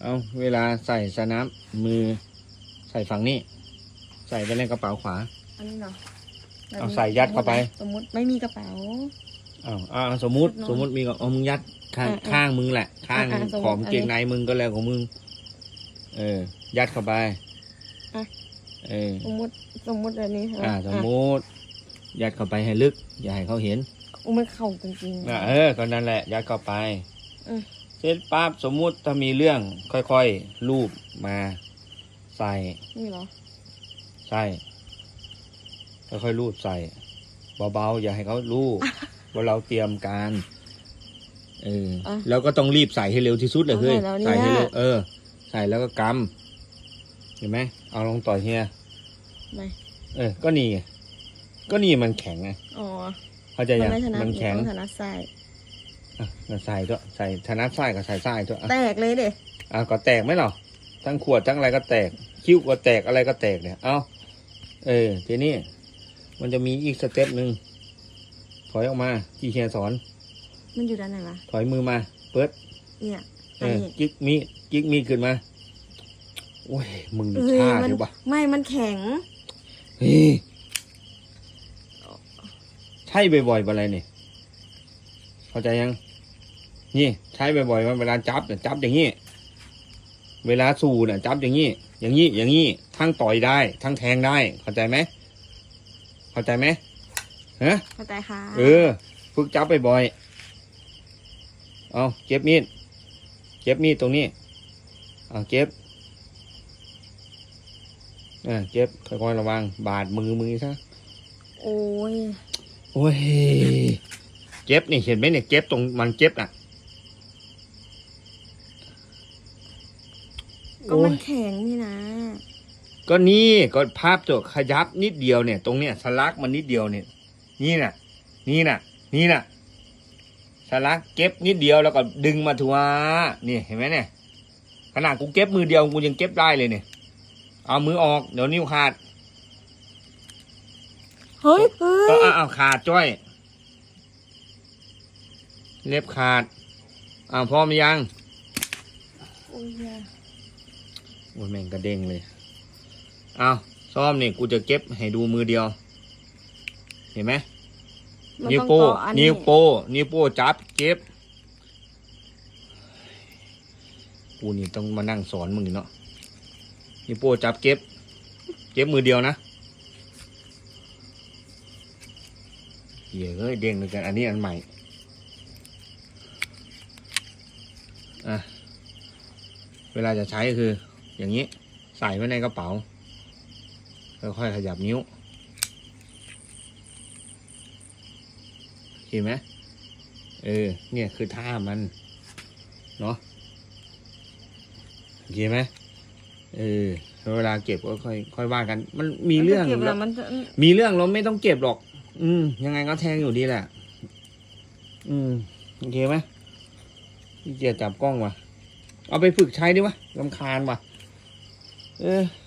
เอาเวลาใส่สน้ำมือใส่ฝั่งนี้ ใส่ไปในกระเป๋าขวา อันนี้เนาะแบบเอานี้ใส่ยัดเข้าไป สมมติไม่มีกระเป๋าอ้าวอ่าสมมุตินอนสมมุติมีก็เอามึงยัดข้างอ่าอ่าข้างมึงแหละ ข้างอ่าอ่าสมมุติของอันนี้เกงในมึงก็แล้วของมึง เออ ยัดเข้าไปอะเออสมมติสมมติแบบนี้ใช่ไหมอ่า สมมุติยัดเข้าไปให้ลึก อย่าให้เขาเห็นอุ้ยมันเข่าจริงๆอะเออก็นั่นแหละ ยัดเข้าไปอืม เสร็จปั๊บสมมุติถ้ามีเรื่องค่อยๆ รูปมาใส่ นี่เหรอ ใช่ ค่อยๆรูดใส่เบาๆอย่าให้เขารู้ ว่าเราเตรียมการเอออะแล้วก็ต้องรีบใส่ให้เร็วที่สุดเลยเอาเฮ้ยใส่แล้วเนี่ย ใส่ให้เร็วเออ ใส่แล้วก็กำเห็นไหมเอาลงต่อยเฮียไม่เออ ก็นี่ไงก็นี่มันแข็งไงอ๋อเข้าใจมันยังไม่ถนัดมันแข็ง ต้องถนัดใส่ อะงั้นใส่ด้วยใส่ธนัดไส้กับใส่ไส้ด้วยอะแตกเลยเด็อะก็แตกไหมเหรอทั้งขวดทั้งอะไรก็แตก คิ้วก็แตกอะไรก็แตกเนี่ย เอาเออ ทีนี้มันจะมีอีกสเต็ปหนึ่งถอยออกมาที่เฮียสอน มันอยู่ด้านไหนวะ ถอยมือมา เปิด เนี่ยเออันอนี้จิกมีดจิกมีดขึ้นมา โอ้ย มึงนี่เอ้ยช้ามัเดี๋ยวปะไม่ มันแข็งเฮ้ยใช่บ่อยๆอะไรนี่ เข้าใจยัง นี่ใช้บ่อยๆว่าเวลาจับเนี่ยจับอย่างนี้ เวลาสู่เนี่ยจับอย่างนี้ อย่างนี้ อย่างนี้ ทั้งต่อยได้ ทั้งแทงได้ เข้าใจไหมเข้าใจไหมฮะเข้าใจค่ะ เออ ฝึกจับบ่อยๆ เอาเก็บมีด เก็บมีดตรงนี้ เอาเก็บอ่าเก็บค่อยๆระวัง บาดมือมือซะ โอ้ย โอ้ยเจ็บนี่เห็นไหมเนี่ยเจ็บตรงมันเจ็บอะ ก็มันแข็งนี่นะ ก็นี่ก็ภาพตัวขยับนิดเดียวเนี่ย ตรงเนี้ยสลักมันนิดเดียวเนี่ย นี่น่ะ นี่น่ะ นี่น่ะสลักเก็บนิดเดียวแล้วก็ดึงมาทัวนี่เห็นไหมเนี่ยขนาดกูเก็บมือเดียวกูยังเก็บได้เลยเนี่ย เอามือออกเดี๋ยวนิ้วขาดเฮ้ยเฮ้ก็ยเอาเอาขาดจ้อย เล็บขาดอ้าวพร้อมยังโอ้ยแย่โอ้ยแม่งกระเด้งเลย เอาซ่อมนี่กูจะเก็บให้ดูมือเดียว เห็นไหมมันนิ้วต้องโป้ต่ออันนี้นิ้วโป้ นิ้วโป้จับเก็บ กูนี่ต้องมานั่งสอนมึงอีกเนาะ นิ้วโป้จับเก็บ เก็บมือเดียวนะเหี้ยเอ้ยเด้งเลยกัน อันนี้อันใหม่ อะ เวลาจะใช้ก็คือ อย่างนี้ ใส่ไว้ในกระเป๋าค่อยๆขยับนิ้วเห็นไหมเออ เนี่ยคือท่ามัน เนาะโอเคไหมเออแล้วเวลาเก็บก็ค่อยค่อยว่ากัน มันมีเรื่องมันจะเก็บแล้วมันจะมีเรื่องเราไม่ต้องเก็บหรอก อืม ยังไงก็แทงอยู่ดีแหละ อืมโอเคไหมพี่เกียจจับกล้องว่ะ เอาไปฝึกใช้ดิวะลำคาญว่ะ เออ